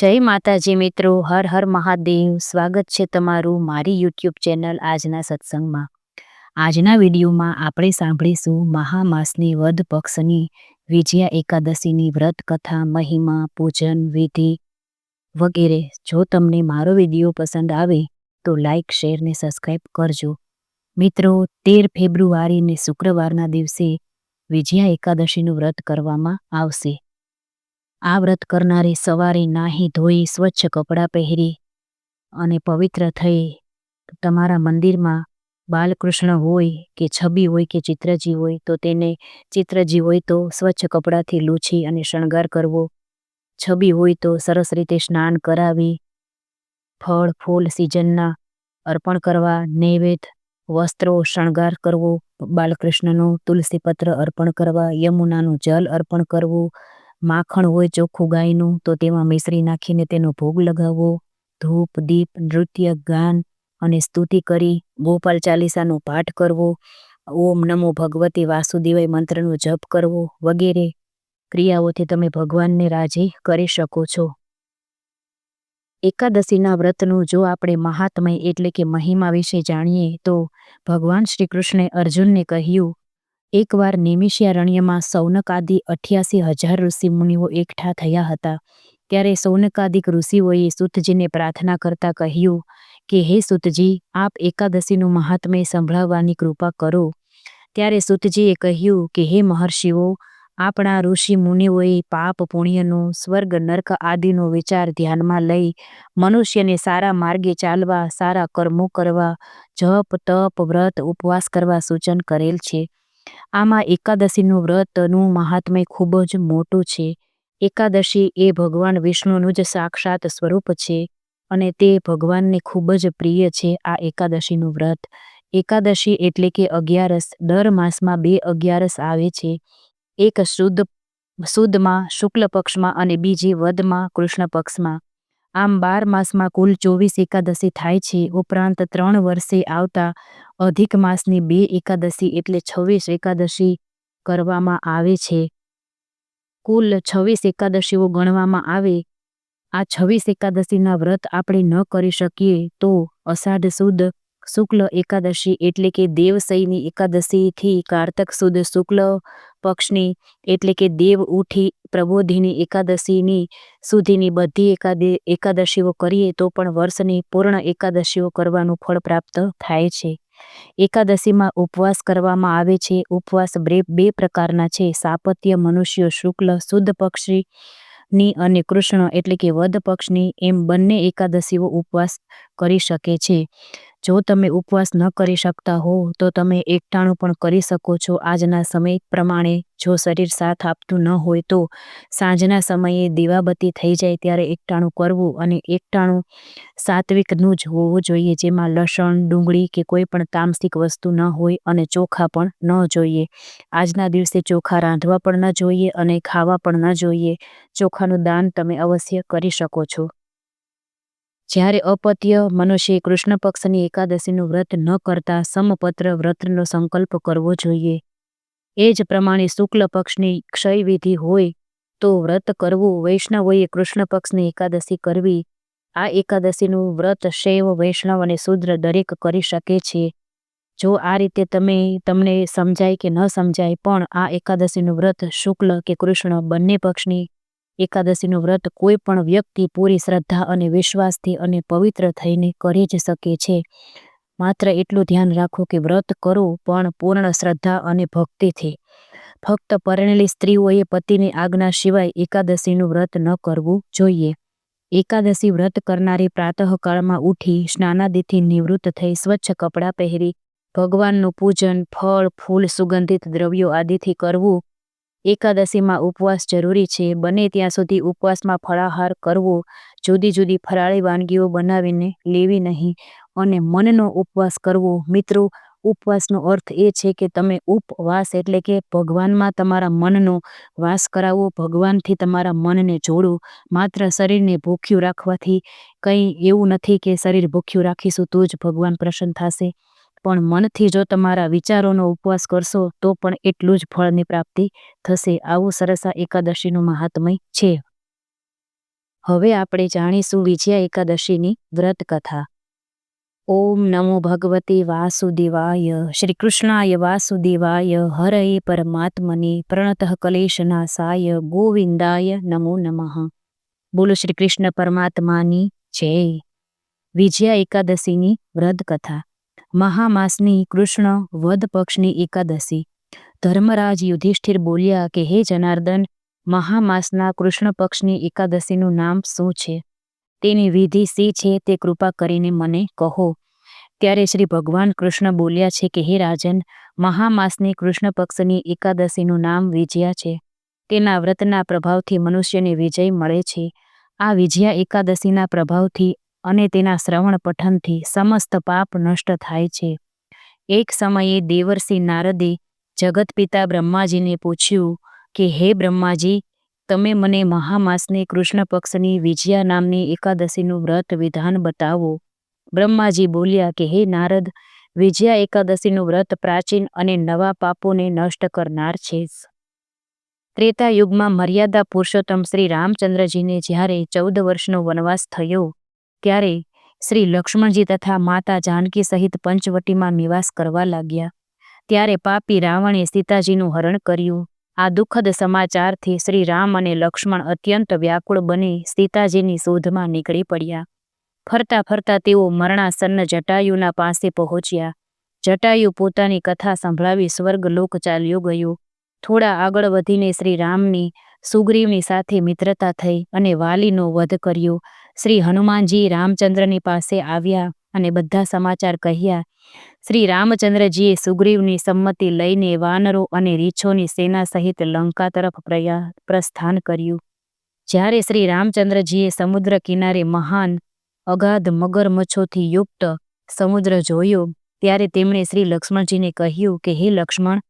જય માતાજી મિત્રો, હર હર મહાદેવ. સ્વાગત છે તમારું મારી યુટ્યુબ ચેનલ આજના સત્સંગમાં. આજના વિડીયોમાં આપણે સાંભળીશું મહામાસની વધ પક્ષની વિજયા એકાદશીની વ્રત કથા, મહિમા, પૂજન, વિધિ વગેરે. જો તમને મારો વીડિયો પસંદ આવે તો લાઇક શેર ને સબસ્ક્રાઈબ કરજો. મિત્રો, તેર ફેબ્રુઆરીને શુક્રવારના દિવસે વિજયા એકાદશીનું વ્રત કરવામાં આવશે. આ વ્રત કરનારી સવારે નાહી ધોઈ સ્વચ્છ કપડાં પહેરી અને પવિત્ર થઈ. તમારા મંદિરમાં બાલકૃષ્ણ હોય કે છબી હોય કે ચિત્રજી હોય તો તેને ચિત્રજી હોય તો સ્વચ્છ કપડાથી લૂછી અને શણગાર કરવો. છબી હોય તો સરસ રીતે સ્નાન કરાવી. ફળ, ફૂલ સિઝનના અર્પણ કરવા, નૈવેદ્ય, વસ્ત્રો શણગાર કરવો, બાલકૃષ્ણનું તુલસીપત્ર અર્પણ કરવા, યમુનાનું જલ અર્પણ કરવું માખણ હોય ચોખ્ખું ગાયનું, તો તેમાં મિશ્રી નાખીને તેનો ભોગ લગાવવો. ધૂપ, દીપ, નૃત્ય, ગાન અને સ્તુતિ કરી ગોપાલ ચાલીસાનો પાઠ કરવો. ઓમ નમો ભગવતી વાસુદેવાય મંત્રનો જપ કરવો વગેરે. ક્રિયાઓથી તમે ભગવાનને રાજી કરી શકો છો. એકાદશીના વ્રતનું જો આપણે મહાત્મય એટલે કે મહિમા વિશે જાણીએ, તો ભગવાન શ્રી કૃષ્ણે અર્જુનને કહ્યું એકવાર નિમિષારણ્યમાં સૌનકાદિ અઠ્યાસી હજાર ઋષિમુનિઓ એકઠા થયા હતા. ત્યારે સૌનકાદિક ઋષિઓએ સુતજીને પ્રાર્થના કરતા કહ્યું કે, હે સુતજી, આપ એકાદશીનું મહાત્મ્ય સંભળાવવાની કૃપા કરો. ત્યારે સુતજીએ કહ્યું કે, હે મહર્ષિઓ, આપણા ઋષિ મુનિઓએ પાપ પુણ્યનો, સ્વર્ગ નર્ક આદિનો વિચાર ધ્યાનમાં લઈ મનુષ્યને સારા માર્ગે ચાલવા, સારા કર્મો કરવા, જપ, તપ, વ્રત, ઉપવાસ કરવા સૂચન કરેલ છે. આમાં એકાદશીનું વ્રતનું મહાત્મ્ય ખૂબ જ મોટું છે. એકાદશી એ ભગવાન વિષ્ણુનું જ સાક્ષાત સ્વરૂપ છે અને તે ભગવાનને ખૂબ જ પ્રિય છે આ એકાદશીનું વ્રત. એકાદશી એટલે કે અગિયારસ, દર માસમાં બે અગિયારસ આવે છે. એક શુદ્ધ સુદમાં શુક્લ પક્ષમાં અને બીજી વધમાં કૃષ્ણ પક્ષમાં આમ બાર માસમાં કુલ ચોવીસ એકાદશી થાય છે. ઉપરાંત ત્રણ વર્ષે આવતા અધિક માસની બે એકાદશી એટલે છવ્વીસ એકાદશી કરવામાં આવે છે. કુલ છવ્વીસ એકાદશીઓ ગણવામાં આવે. આ છવ્વીસ એકાદશીના વ્રત આપણે ન કરી શકીએ તો અષાઢ સુદ શુક્લ એકાદશી એટલે કે દેવસઈની એકાદશીથી કારતક સુદ શુક્લ પક્ષની એટલે કે દેવ ઉઠી પ્રબોધિની એકાદશીની સુધીની બધી એકાદે, એકાદશીઓ કરીએ તો પણ વર્ષની પૂર્ણ એકાદશીઓ કરવાનું ફળ પ્રાપ્ત થાય છે. એકાદશીમાં ઉપવાસ કરવામાં આવે છે. ઉપવાસ બે પ્રકારના છે. સાપત્ય મનુષ્ય શુક્લ, શુદ્ધ પક્ષી ની અને કૃષ્ણ એટલે કે વધ પક્ષની એમ બંને એકાદશીઓ ઉપવાસ કરી શકે છે. જો તમે ઉપવાસ ન કરી શકતા હો તો તમે એકટાણું પણ કરી શકો છો. આજના સમય પ્રમાણે જો શરીર સાથ આપતું ન હોય, તો સાંજના સમયે દીવાબત્તી થઈ જાય ત્યારે એકટાણું કરવું અને એકટાણું સાત્વિકનું જ હોવું જોઈએ, જેમાં લસણ, ડુંગળી કે કોઈ પણ તામસિક વસ્તુ ન હોય અને ચોખા પણ ન જોઈએ. આજના દિવસે ચોખા રાંધવા પણ ન જોઈએ અને ખાવા પણ ન જોઈએ. ચોખાનું દાન તમે અવશ્ય કરી શકો છો. જ્યારે અપત્ય મનુષ્ય કૃષ્ણ પક્ષની એકાદશીનું વ્રત ન કરતા સમપત્ર વ્રતનો સંકલ્પ કરવો જોઈએ. એ જ પ્રમાણે શુક્લ પક્ષની ક્ષયવિધિ હોય તો વ્રત કરવું વૈષ્ણવોએ કૃષ્ણ પક્ષની એકાદશી કરવી. આ એકાદશીનું વ્રત શૈવ, વૈષ્ણવ અને શુદ્ર દરેક કરી શકે છે. જો આ રીતે તમે, તમને સમજાય કે ન સમજાય, પણ આ એકાદશીનું વ્રત શુક્લ કે કૃષ્ણ બંને પક્ષની એકાદશીનું વ્રત કોઈ પણ વ્યક્તિ પૂરી શ્રદ્ધા અને વિશ્વાસથી અને પવિત્ર થઈને કરી જ શકે છે. માત્ર એટલું ધ્યાન રાખો કે વ્રત કરો પણ પૂર્ણ શ્રદ્ધા અને ભક્તિથી. ફક્ત પરણેલી સ્ત્રીઓએ પતિની આજ્ઞા સિવાય એકાદશીનું વ્રત ન કરવું જોઈએ. એકાદશી વ્રત કરનારી પ્રાતઃકાળમાં ઉઠી સ્નાનાદિથી નિવૃત્ત થઈ સ્વચ્છ કપડાં પહેરી ભગવાનનું પૂજન, ફળ, ફૂલ, સુગંધિત દ્રવ્યો આદિથી કરવું એકાદશીમાં ઉપવાસ જરૂરી છે. બને ત્યાં સુધી ઉપવાસમાં ફળાહાર કરવો જુદી જુદી ફરાળી વાનગીઓ બનાવીને લેવી નહીં અને મનનો ઉપવાસ કરવો. મિત્રો, ઉપવાસનો અર્થ એ છે કે તમે ઉપવાસ એટલે કે ભગવાનમાં તમારા મનનો વાસ કરાવો, ભગવાનથી તમારા મનને જોડો. માત્ર શરીરને ભૂખ્યું રાખવાથી કંઈ એવું નથી કે શરીર ભૂખ્યું રાખીશું તો જ ભગવાન પ્રસન્ન થશે. પણ મનથી જો તમારા વિચારોનો ઉપવાસ કરશો, તો પણ એટલું જ ફળની પ્રાપ્તિ થશે. આવું સરસ એકાદશીનું મહાત્મય છે. હવે આપણે જાણીશું વિજયા એકાદશીની વ્રત કથા ઓમ નમો ભગવતે વાસુદેવાય, શ્રી કૃષ્ણાય વાસુદેવાય, હરએ પરમાત્મને પ્રણત કલેશનાશાય ગોવિંદાય નમો નમઃ. બોલો શ્રી કૃષ્ણ પરમાત્માની જય. વિજયા એકાદશીની વ્રત કથા મહામાસની કૃષ્ણ વદ પક્ષની એકાદશી. ધર્મરાજ યુધિષ્ઠિર બોલ્યા કે, હે જનાર્દન, મહામાસના કૃષ્ણ પક્ષની એકાદશીનું નામ શું છે? તેની વિધિ સી છે તે કૃપા કરીને મને કહો. ત્યારે શ્રી ભગવાન કૃષ્ણ બોલ્યા છે કે, હે રાજન, મહામાસની કૃષ્ણ પક્ષની એકાદશીનું નામ વિજયા છે. તેના વ્રતના પ્રભાવથી મનુષ્યને વિજય મળે છે. આ વિજયા એકાદશીના પ્રભાવથી અને તેના શ્રવણ પઠનથી સમસ્ત પાપ નષ્ટ થાય છે. એક સમયે દેવર્ષિ નારદે જગતપિતા બ્રહ્માજીને પૂછ્યું કે, હે બ્રહ્માજી, તમે મને મહામાસને કૃષ્ણ પક્ષની વિજયા નામની એકાદશીનું વ્રત વિધાન બતાવો. બ્રહ્માજી બોલ્યા કે, હે નારદ, વિજયા એકાદશીનું વ્રત પ્રાચીન અને નવા પાપોને નષ્ટ કરનાર છે. ત્રેતા યુગમાં મર્યાદા પુરુષોત્તમ શ્રી રામચંદ્રજીને જ્યારે ચૌદ વર્ષનો વનવાસ થયો ત્યારે શ્રી લક્ષ્મણજી તથા માતા જાનકી સહિત પંચવટીમાં નિવાસ કરવા લાગ્યા. ત્યારે પાપી રાવણે સીતાજીનું હરણ કર્યું. આ દુઃખદ સમાચારથી શ્રી રામ અને લક્ષ્મણ અત્યંત વ્યાકુળ બની સીતાજીની શોધમાં નીકળી પડ્યા. ફરતા ફરતા તેઓ મરણાસન્ન જટાયુના પાસે પહોંચ્યા. જટાયુ પોતાની કથા સંભળાવી સ્વર્ગલોક ચાલ્યો ગયો. થોડા આગળ વધીને શ્રી રામની સુગ્રીવની સાથે મિત્રતા થઈ અને વાલીનો વધ કર્યો. શ્રી હનુમાનજી રામચંદ્રની પાસે આવ્યા અને બધા સમાચાર કહ્યા. શ્રી રામચંદ્રજીએ સુગ્રીવની સંમતિ લઈને વાનરો અને રીછોની સેના સહિત લંકા તરફ પ્રસ્થાન કર્યું. જ્યારે શ્રી રામચંદ્રજીએ સમુદ્ર કિનારે મહાન, અગાધ મગરમચ્છોથી યુક્ત સમુદ્ર જોયો, ત્યારે તેમણે શ્રી લક્ષ્મણજીને કહ્યું કે, હે લક્ષ્મણ,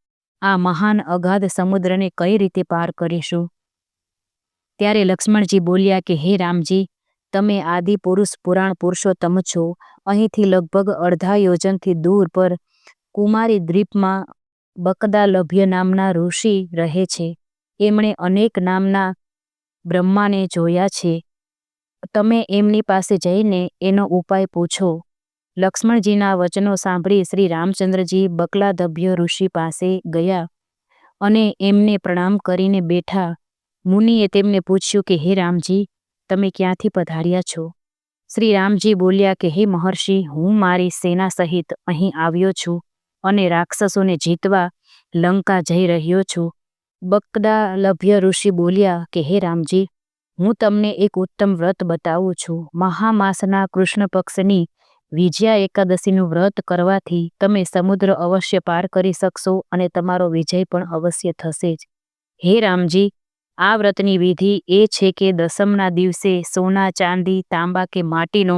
આ મહાન અગાધ સમુદ્રને કઈ રીતે પાર કરીશું? ત્યારે લક્ષ્મણજી બોલ્યા કે, હે રામજી તમે આદિ પુરુષ, પુરાણ પુરુષોત્તમ છો. અહીંથી લગભગ અડધા યોજનથી દૂર પર કુમારી દ્વીપમાં બકદાલભ્ય નામના ઋષિ રહે છે. એમણે અનેક નામના બ્રહ્માને જોયા છે. તમે એમની પાસે જઈને એનો ઉપાય પૂછો. લક્ષ્મણજીના વચનો સાંભળી શ્રી રામચંદ્રજી બકલાદભ્ય ઋષિ પાસે ગયા અને એમને પ્રણામ કરીને બેઠા. મુનિએ તેમને પૂછ્યું કે, હે રામજી તમે ક્યાંથી પધાર્યા છો? શ્રી રામજી બોલ્યા કે, હે મહર્ષિ, હું મારી સેના સહિત અહીં આવ્યો છું અને રાક્ષસોને જીતવા લંકા જઈ રહ્યો છું. બકદા લભ્ય ઋષિ બોલ્યા કે, હે રામજી, હું તમને એક ઉત્તમ વ્રત બતાવું છું. મહામાસના કૃષ્ણ પક્ષની વિજયા એકાદશીનું વ્રત કરવાથી તમે સમુદ્ર અવશ્ય પાર કરી શકશો અને તમારો વિજય પણ અવશ્ય થશે જ. હે રામજી આ વ્રતની વિધિ એ છે કે દસમના દિવસે સોના, ચાંદી, તાંબા કે માટીનો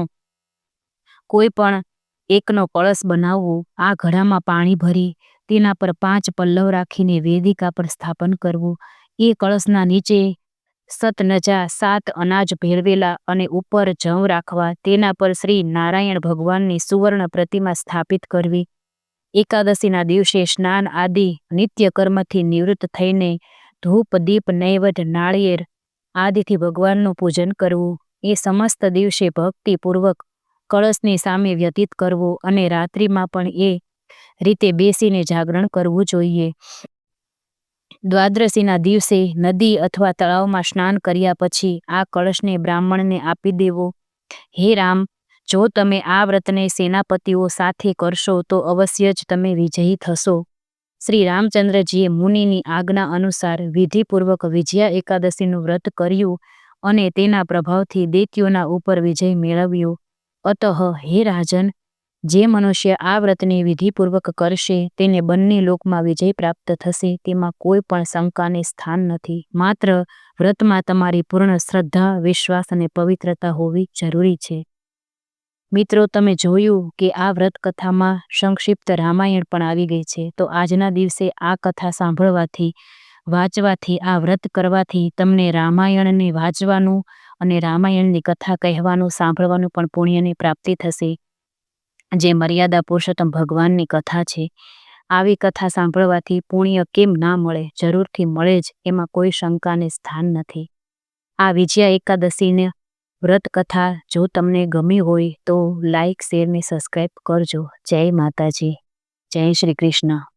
કોઈ પણ એકનો કળશ બનાવવો, આ ઘડામાં પાણી ભરી, તેના પર પાંચ પલ્લવ રાખીને વેદિકા પર સ્થાપન કરવું, એ કળશના નીચે સતનજા સાત અનાજ ભેળવેલા અને ઉપર જવ રાખવા, તેના પર શ્રી નારાયણ ભગવાનની સુવર્ણ પ્રતિમા સ્થાપિત કરવી. એકાદશીના દિવસે સ્નાન આદિ નિત્ય કર્મથી નિવૃત્ત થઈને ધૂપ, દીપ નૈવટ નાળિયેર આદિથી ભગવાનનું પૂજન કરવું. એ સમસ્ત દિવસે ભક્તિપૂર્વક કળશની સામે વ્યતીત કરવું અને રાત્રિમાં પણ એ રીતે બેસીને જાગરણ કરવું જોઈએ. દ્વાદશીના દિવસે નદી અથવા તળાવમાં સ્નાન કર્યા પછી આ કળશને બ્રાહ્મણને આપી દેવો. હે રામ, જો તમે આ વ્રતને સેનાપતિઓ સાથે કરશો તો અવશ્ય જ તમે વિજયી થશો. શ્રી રામચંદ્રજીએ મુનિની આજ્ઞા અનુસાર વિધિપૂર્વક વિજયા એકાદશીનું વ્રત કર્યું અને તેના પ્રભાવથી દૈત્યોના ઉપર વિજય મેળવ્યો. અતઃ, હે રાજન, જે મનુષ્ય આ વ્રતને વિધિપૂર્વક કરશે, તેને બંને લોકમાં વિજય પ્રાપ્ત થશે, તેમાં કોઈ પણ શંકાને સ્થાન નથી. માત્ર વ્રતમાં તમારી પૂર્ણ શ્રદ્ધા, વિશ્વાસ અને પવિત્રતા હોવી જરૂરી છે. મિત્રો, તમે જોયું કે આ વ્રત કથામાં સંક્ષિપ્ત રામાયણ પણ આવી ગઈ છે. તો આજના દિવસે આ કથા સાંભળવાથી, વાંચવાથી, આ વ્રત કરવાથી તમને રામાયણને વાંચવાનું અને રામાયણની કથા કહેવાનું, સાંભળવાનું પણ પુણ્યની પ્રાપ્તિ થશે. જે મર્યાદા પુરુષોત્તમ ભગવાનની કથા છે. આવી કથા સાંભળવાથી પુણ્ય કેમ ના મળે? જરૂરથી મળે જ, એમાં કોઈ શંકાને સ્થાન નથી. આ વિજયા એકાદશીને વ્રત કથા જો તમને ગમી હોય તો લાઇક શેર ને સબસ્ક્રાઈબ કરજો. જય માતાજી. જય શ્રી કૃષ્ણ.